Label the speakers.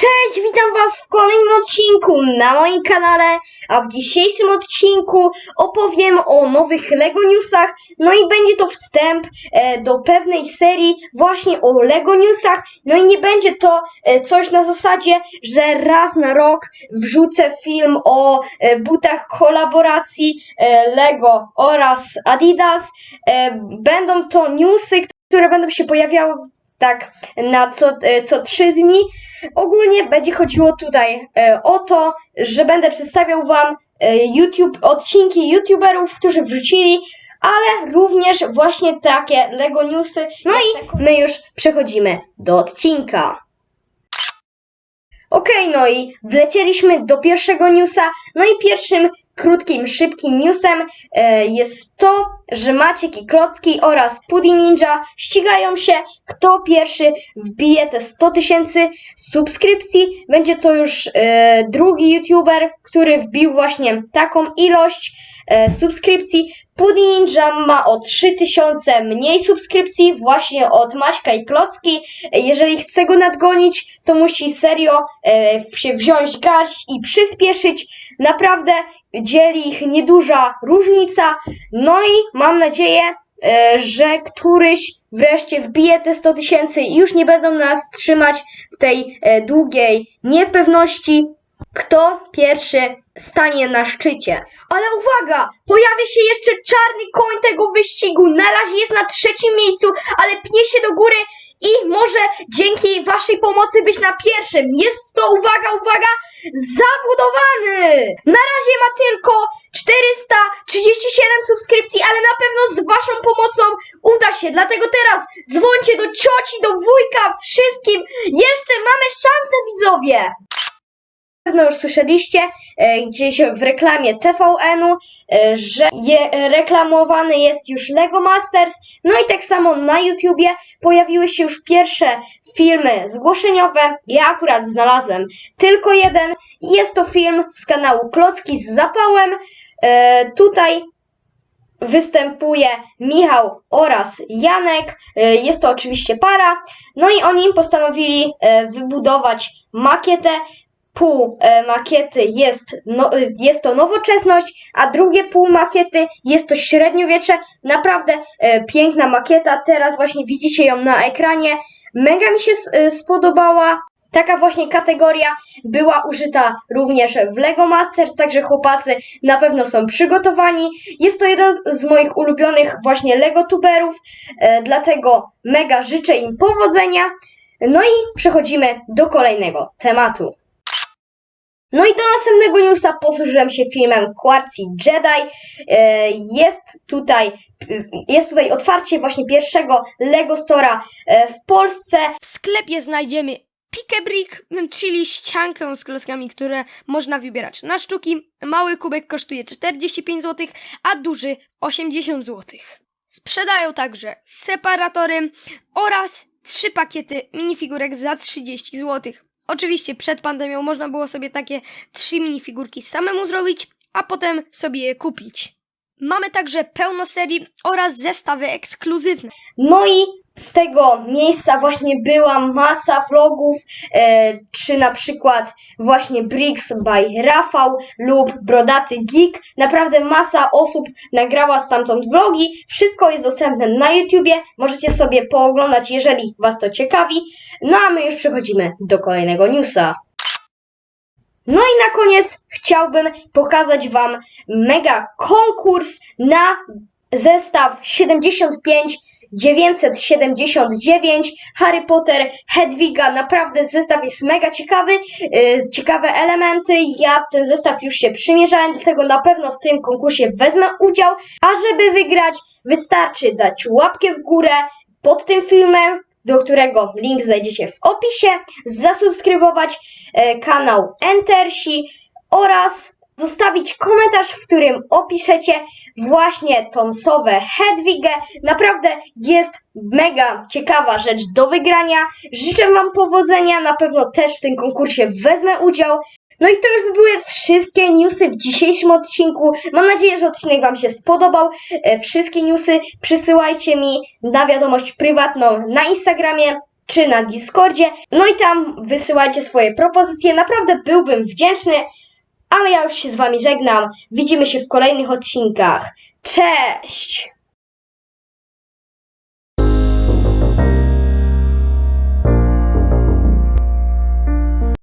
Speaker 1: Cześć, witam Was w kolejnym odcinku na moim kanale, a w dzisiejszym odcinku opowiem o nowych LEGO Newsach, no i będzie to wstęp e, do pewnej serii właśnie o LEGO Newsach, no i nie będzie to e, coś na zasadzie, że raz na rok wrzucę film o e, butach kolaboracji e, LEGO oraz Adidas, e, będą to newsy, które będą się pojawiały tak na co, e, co trzy dni. Ogólnie będzie chodziło tutaj e, o to, że będę przedstawiał Wam e, YouTube, odcinki YouTuberów, którzy wrzucili, ale również właśnie takie LEGO Newsy. No i my już przechodzimy do odcinka. Okej, no i wlecieliśmy do pierwszego newsa. No i pierwszym krótkim, szybkim newsem e, jest to, że Maciek i Klocki oraz Pudi Ninja ścigają się, kto pierwszy wbije te 100 tysięcy subskrypcji. Będzie to już e, drugi YouTuber, który wbił właśnie taką ilość e, subskrypcji. Pudi Ninja ma o 3000 mniej subskrypcji właśnie od Maćka i Klocki. Jeżeli chce go nadgonić, to musi serio e, się wziąć garść i przyspieszyć. Naprawdę dzieli ich nieduża różnica. No i mam nadzieję, e, że któryś wreszcie wbije te 100 tysięcy i już nie będą nas trzymać w tej e, długiej niepewności, kto pierwszy stanie na szczycie. Ale uwaga! Pojawia się jeszcze czarny koń tego wyścigu. Na razie jest na trzecim miejscu, ale pnie się do góry i może dzięki waszej pomocy być na pierwszym. Jest to, uwaga, uwaga, zabudowany! Na razie ma tylko 437 subskrypcji, ale na pewno z waszą pomocą uda się. Dlatego teraz dzwońcie do cioci, do wujka, wszystkim. Jeszcze mamy szansę, widzowie! Pewno już słyszeliście e, gdzieś w reklamie TVN-u, e, że je, reklamowany jest już Lego Masters. No i tak samo na YouTubie pojawiły się już pierwsze filmy zgłoszeniowe. Ja akurat znalazłem tylko jeden. Jest to film z kanału Klocki z zapałem. E, tutaj występuje Michał oraz Janek. Jest to oczywiście para. No i oni postanowili wybudować makietę. Pół e, makiety jest, no, e, jest to nowoczesność, a drugie pół makiety jest to średniowiecze. Naprawdę e, piękna makieta. Teraz właśnie widzicie ją na ekranie. Mega mi się spodobała. Taka właśnie kategoria była użyta również w Lego Masters, także chłopacy na pewno są przygotowani. Jest to jeden z moich ulubionych właśnie Lego tuberów, dlatego mega życzę im powodzenia. No i przechodzimy do kolejnego tematu. No i do następnego newsa posłużyłem się filmem Quartzi Jedi. E, Jest tutaj, jest tutaj otwarcie właśnie pierwszego Lego Stora e, w Polsce.
Speaker 2: W sklepie znajdziemy Pique Brick, czyli ściankę z klockami, które można wybierać na sztuki. Mały kubek kosztuje 45 zł, a duży 80 zł. Sprzedają także separatory oraz trzy pakiety minifigurek za 30 zł. Oczywiście przed pandemią można było sobie takie trzy minifigurki samemu zrobić, a potem sobie je kupić. Mamy także pełno serii oraz zestawy ekskluzywne.
Speaker 1: No i z tego miejsca właśnie była masa vlogów, e, czy na przykład właśnie Bricks by Rafał lub Brodaty Geek. Naprawdę masa osób nagrała stamtąd vlogi. Wszystko jest dostępne na YouTubie. Możecie sobie pooglądać, jeżeli Was to ciekawi. No a my już przechodzimy do kolejnego newsa. No i na koniec chciałbym pokazać Wam mega konkurs na zestaw 75 979 Harry Potter Hedwiga. Naprawdę zestaw jest mega ciekawy. Yy, ciekawe elementy. Ja ten zestaw już się przymierzałem, dlatego na pewno w tym konkursie wezmę udział. A żeby wygrać, wystarczy dać łapkę w górę pod tym filmem do którego link znajdziecie w opisie, zasubskrybować e, kanał Entersi oraz zostawić komentarz, w którym opiszecie właśnie Tomsowe Hedwigę. Naprawdę jest mega ciekawa rzecz do wygrania. Życzę Wam powodzenia, na pewno też w tym konkursie wezmę udział. No i to już by były wszystkie newsy w dzisiejszym odcinku. Mam nadzieję, że odcinek Wam się spodobał. E, wszystkie newsy przysyłajcie mi na wiadomość prywatną na Instagramie czy na Discordzie. No i tam wysyłajcie swoje propozycje. Naprawdę byłbym wdzięczny. Ale ja już się z Wami żegnam. Widzimy się w kolejnych odcinkach. Cześć!